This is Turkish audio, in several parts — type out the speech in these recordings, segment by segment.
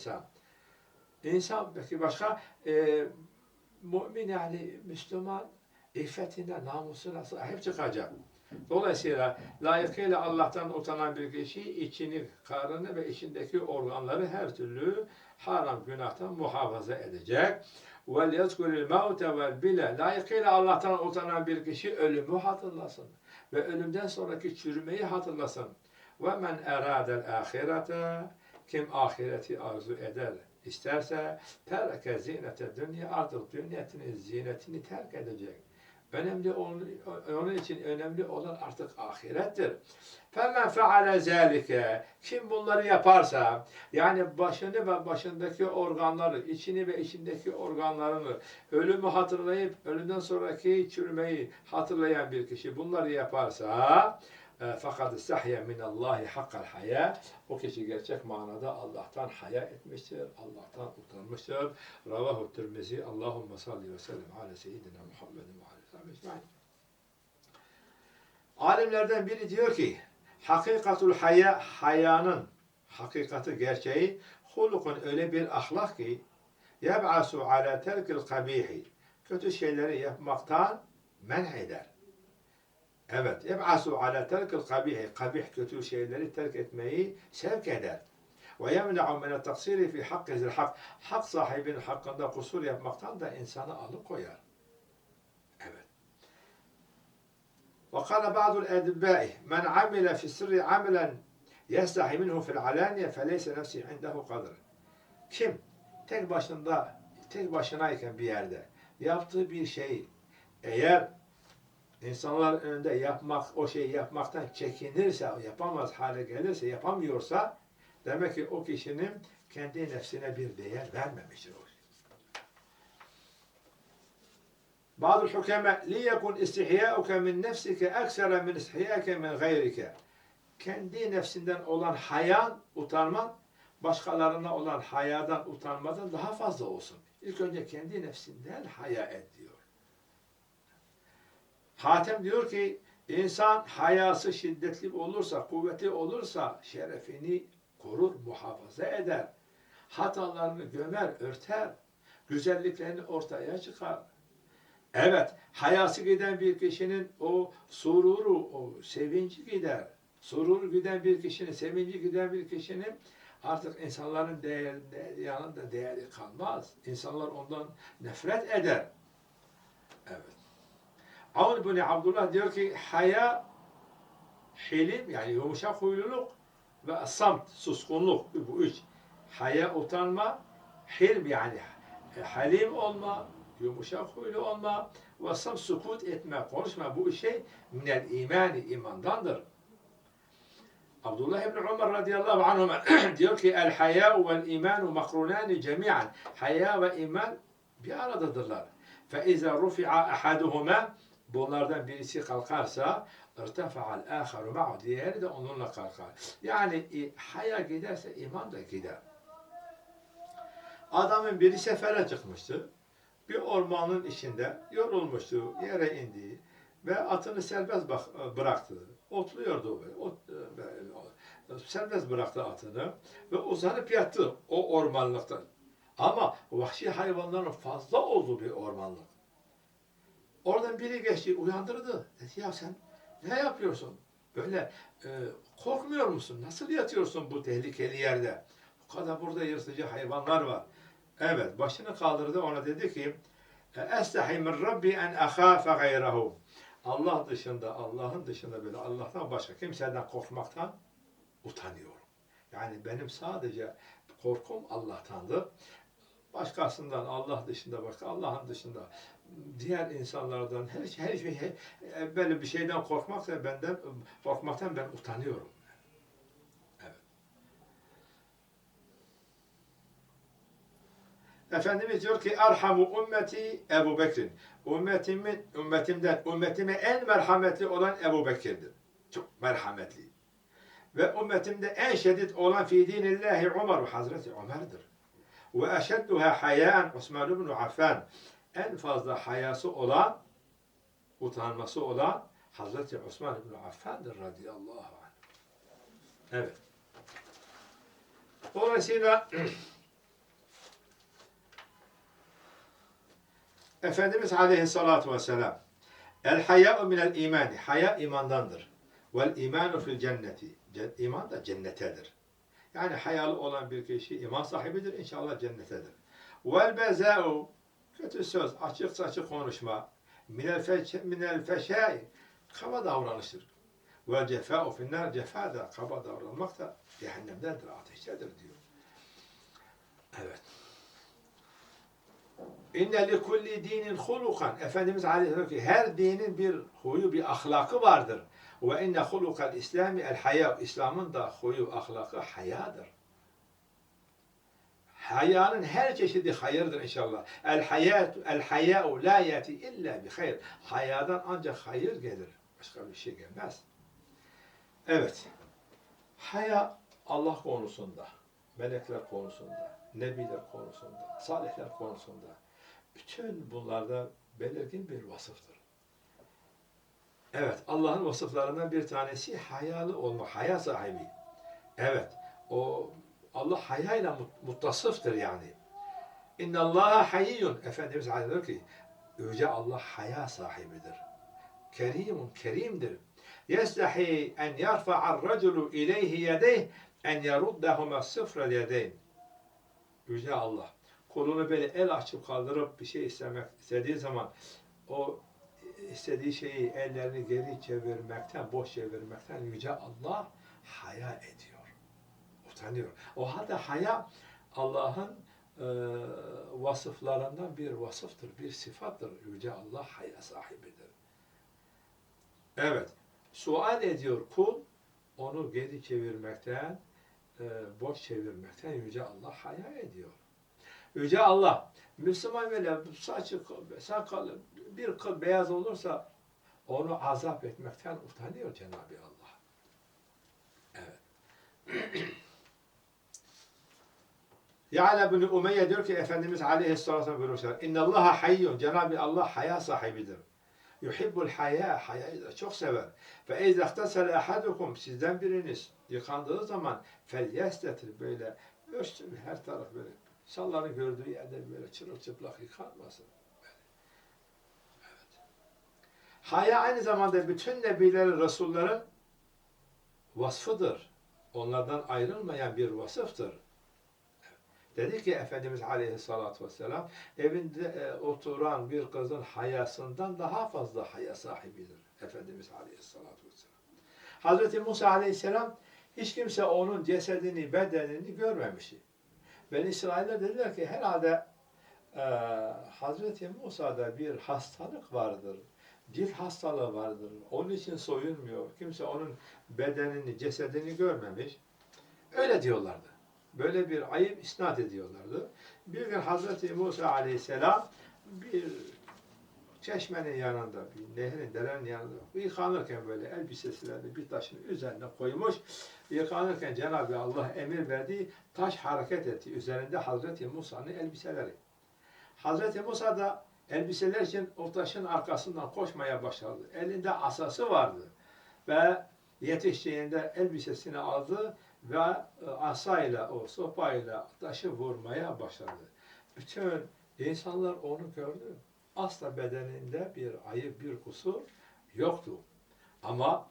İnsan. İnsan peki başka e, mümin yani Müslüman iffetine, namusuna sahip çıkacak. Dolayısıyla layıkıyla Allah'tan utanan bir kişi içini, karnını ve içindeki organları her türlü haram günahtan muhafaza edecek. Mevte vel bile. Layıkıyla Allah'tan utanan bir kişi ölümü hatırlasın. Ve ölümden sonraki çürümeyi hatırlasın. Men eradel ahirete kim ahireti arzu eder, isterse terke zinete dünya artık dünyasının zinetini terk edecek. Önemli onun, onun için önemli olan artık ahirettir. Femen feale zalike kim bunları yaparsa yani başını ve başındaki organları, içini ve içindeki organlarını ölümü hatırlayıp ölümden sonraki çürümeyi hatırlayan bir kişi bunları yaparsa fakat istahya min Allahi hakkal haya o kişi gerçek manada Allah'tan haya etmiştir. Allah'tan utanmıştır. Ravahu Tirmizi Allahumme salli ve sellem ala seyyidina Muhammedin ve ala sahibi. Alimlerden biri diyor ki hakikatul haya hayanın hakikati gerçeği hulukun öyle bir ahlak ki yeb'asu ala terkil kabihi kötü şeyleri yapmaktan men eder. Evet. Eb'asu ala terkil kabihi. Kabih kötü şeyleri terk etmeyi sevk eder. Ve yemne'u mine taksiri fi hakkizil hak. Hak sahibinin hakkında kusur yapmaktan da insanı alıkoyar. Evet. Ve kâle ba'dul edibbai men amile fi sirri amilen yestahi minhu fil alaniye feleyse nefsi indehu kadr. Kim tek başında tek başınayken bir yerde yaptığı bir şeyi eğer insanlar önünde yapmak, o şeyi yapmaktan çekinirse, yapamaz hale gelirse, yapamıyorsa demek ki o kişinin kendi nefsine bir değer vermemiştir o. Bazı hükeme liyekun istihya'uke min nefsike eksere min istihya'ke min gayrike. Kendi nefsinden olan hayan, utanman, başkalarına olan hayadan, utanmadan daha fazla olsun. İlk önce kendi nefsinden haya et diyor. Hatem diyor ki insan hayası şiddetli olursa, kuvvetli olursa şerefini korur, muhafaza eder. Hatalarını gömer, örter. Güzelliklerini ortaya çıkar. Evet, hayası giden bir kişinin o sururu, o sevinci gider. Sururu giden bir kişinin, sevinci giden bir kişinin artık insanların değerinde, yanında değeri kalmaz. İnsanlar ondan nefret eder. Evet. عون بني عبد الله ديركي كي حياء حليم يعني هو مشى خويا لوق الصمت سسكون لوق بوش حياء وتنما حلم يعني حليم أولما يوم مشى خويا أولما وصم سكوت إت ما ما بوش شيء من الإيمان إيمان داندر. عبد الله بن عمر رضي الله عنهما ديال كي الحياء والإيمان مقرونان جميعا. حياء وإيمان بأرض الضلال فإذا رفع أحدهما bunlardan birisi kalkarsa irtefa'al aharu ma'u diğeri de onunla kalkar. Yani e, haya giderse iman da gider. Adamın biri sefere çıkmıştı. Bir ormanın içinde yorulmuştu, yere indi ve atını serbest bak, bıraktı. Otluyordu. Ot, böyle, serbest bıraktı atını ve uzanıp yattı o ormanlıkta. Ama vahşi hayvanların fazla olduğu bir ormanlık. Oradan biri geçti, uyandırdı. Dedi ya sen ne yapıyorsun? Böyle e, korkmuyor musun? Nasıl yatıyorsun bu tehlikeli yerde? Bu kadar burada yırtıcı hayvanlar var. Evet, başını kaldırdı ona dedi ki Estahi min Rabbi en ahâfe gayrehu. Allah dışında, Allah'ın dışında böyle Allah'tan başka kimseden korkmaktan utanıyorum. Yani benim sadece korkum Allah'tandır. Başkasından, Allah dışında başka, Allah'ın dışında diğer insanlardan her, her şey her, böyle bir şeyden korkmaksa benden korkmaktan ben utanıyorum. Evet. Efendimiz diyor ki Erhamu ümmeti Ebu Bekir'in. Ümmetimin, ümmetimden, ümmetime en merhametli olan Ebu Bekir'dir. Çok merhametli. Ve ümmetimde en şiddet olan fi dinillahi Umar Hazreti Ömer'dir. Ve eşedduha hayan Osman ibn Affan en fazla hayası olan, utanması olan Hazreti Osman İbni Affan'dır radıyallahu anh. Evet. Dolayısıyla Efendimiz aleyhissalatu vesselam El haya'u minel imani. Haya imandandır. Vel imanu fil cenneti. İman da cennetedir. Yani hayalı olan bir kişi iman sahibidir. İnşallah cennetedir. Vel beza'u kötü söz, açık saçık konuşma. Minel, feş, minel feşai kaba davranıştır. Ve cefa'u finnar cefa da kaba davranmak da cehennemdendir, ateştedir diyor. Evet. İnne li kulli dinin hulukan. Efendimiz Aleyhisselam ki her dinin bir huyu, bir ahlakı vardır. Ve inne hulukal İslami el haya. İslam'ın da huyu, ahlakı hayadır. Hayanın her çeşidi hayırdır inşallah. El hayatu el haya'u la yati illa bi hayır. Hayadan ancak hayır gelir. Başka bir şey gelmez. Evet. Haya Allah konusunda, melekler konusunda, nebiler konusunda, salihler konusunda bütün bunlarda belirgin bir vasıftır. Evet, Allah'ın vasıflarından bir tanesi hayalı olma, haya sahibi. Evet, o Allah hayayla mut- muttasıftır yani. İnna Allaha hayyun. Efendimiz diyor ki, Yüce Allah haya sahibidir. Kerimun, kerimdir. Yestahi en yarfa'ar raculu ileyhi yedeyh en yeruddahuma sıfrel yedeyn. Yüce Allah. Kolunu böyle el açıp kaldırıp bir şey istemek istediği zaman o istediği şeyi ellerini geri çevirmekten, boş çevirmekten Yüce Allah haya ediyor. Utanıyor. O halde haya Allah'ın e, vasıflarından bir vasıftır, bir sıfattır. Yüce Allah haya sahibidir. Evet. Sual ediyor kul, onu geri çevirmekten, e, boş çevirmekten Yüce Allah haya ediyor. Yüce Allah, Müslüman böyle saçı, sakalı, bir kıl beyaz olursa onu azap etmekten utanıyor Cenab-ı Allah. Evet. Ya'la bin Umeyye diyor ki Efendimiz Aleyhisselatü Vesselam buyurmuşlar. İnne Allaha hayyun. Cenab-ı Allah haya sahibidir. Yuhibbul haya. Hayayı da çok sever. Ve izâ ihtasele ahadukum. Sizden biriniz yıkandığı zaman fel yestetir böyle örtsün her taraf böyle. Salların gördüğü yerde böyle çırılçıplak yıkanmasın. Evet. Haya aynı zamanda bütün nebilerin, resullerin vasfıdır. Onlardan ayrılmayan bir vasıftır. Dedi ki Efendimiz Aleyhisselatü Vesselam evinde e, oturan bir kızın hayasından daha fazla haya sahibidir. Efendimiz Aleyhisselatü Vesselam. Hazreti Musa Aleyhisselam hiç kimse onun cesedini, bedenini görmemişti. Ben İsrail'e dediler ki herhalde e, Hazreti Musa'da bir hastalık vardır. Cilt hastalığı vardır. Onun için soyunmuyor. Kimse onun bedenini, cesedini görmemiş. Öyle diyorlardı. Böyle bir ayıp isnat ediyorlardı. Bir gün Hazreti Musa Aleyhisselam bir çeşmenin yanında, bir nehrin, derenin yanında yıkanırken böyle elbisesiyle bir taşın üzerine koymuş. Yıkanırken Cenab-ı Allah emir verdi, taş hareket etti. Üzerinde Hazreti Musa'nın elbiseleri. Hazreti Musa da elbiseler için o taşın arkasından koşmaya başladı. Elinde asası vardı. Ve yetiştiğinde elbisesini aldı ve e, asayla o sopayla taşı vurmaya başladı. Bütün insanlar onu gördü. Asla bedeninde bir ayıp, bir kusur yoktu. Ama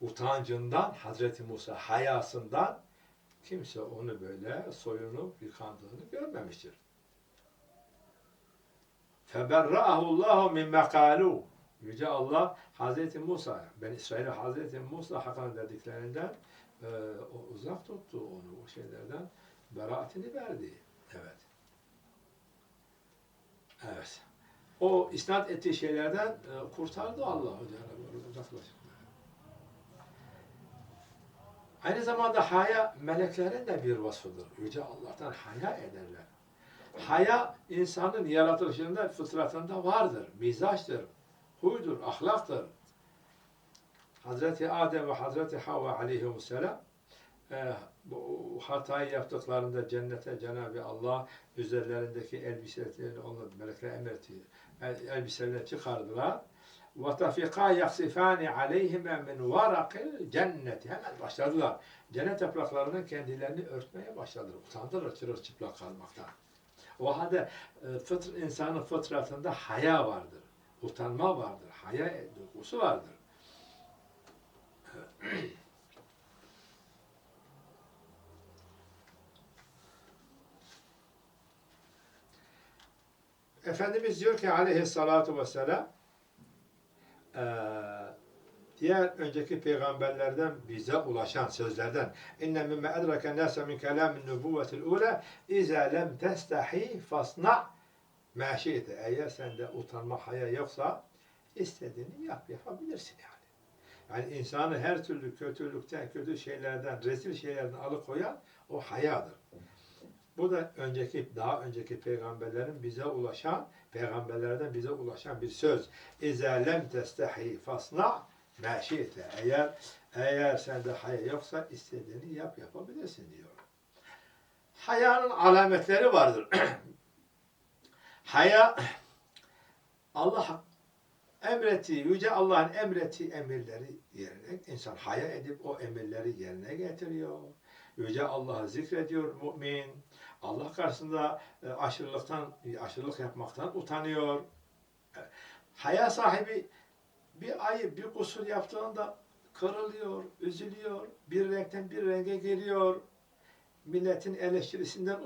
utancından Hazreti Musa hayasından kimse onu böyle soyunup yıkandığını görmemiştir. Feberrahullahu min mekalu. Yüce Allah Hazreti Musa, ben İsrail Hazreti Musa hakkında dediklerinden e, o uzak tuttu onu o şeylerden beraatini verdi. Evet. Evet. O isnat ettiği şeylerden e, kurtardı Allah uzaklaştı. Aynı zamanda haya meleklerin de bir vasfıdır. Yüce Allah'tan haya ederler. Haya insanın yaratılışında, fıtratında vardır, mizaçtır, huydur, ahlaktır. Hazreti Adem ve Hazreti Havva aleyhisselam e, bu hatayı yaptıklarında cennete Cenab-ı Allah üzerlerindeki elbiselerini onlar melekler emretti. El, elbiselerini çıkardılar. وَتَفِقَا يَخْسِفَانِ عَلَيْهِمَا مِنْ وَرَقِ الْجَنَّةِ Hemen başladılar. Cennet yapraklarının kendilerini örtmeye başladılar. Utandılar çırılçıplak kalmaktan. O halde e, fıtr, insanın fıtratında haya vardır. Utanma vardır. Haya duygusu vardır. Efendimiz diyor ki aleyhissalatu vesselam eee, diğer önceki peygamberlerden bize ulaşan sözlerden inne mimme edrake nase min kelamin nübüvvetil ula iza lem testahi fasna ma şi'te eğer sende utanma haya yoksa istediğini yap yapabilirsin yani. Yani insanı her türlü kötülükten, kötü şeylerden, rezil şeylerden alıkoyan o hayadır. Bu da önceki, daha önceki peygamberlerin bize ulaşan, peygamberlerden bize ulaşan bir söz. İzâ lem testehi fasna mâ şi'te. Eğer, eğer sende haya yoksa istediğini yap, yapabilirsin diyor. Hayanın alametleri vardır. Haya, Allah emrettiği, Yüce Allah'ın emrettiği emirleri yerine, insan haya edip o emirleri yerine getiriyor. Yüce Allah'ı zikrediyor mümin. Allah karşısında e, aşırılıktan, aşırılık yapmaktan utanıyor. Haya sahibi bir ayıp, bir kusur yaptığında kırılıyor, üzülüyor, bir renkten bir renge geliyor. Milletin eleştirisinden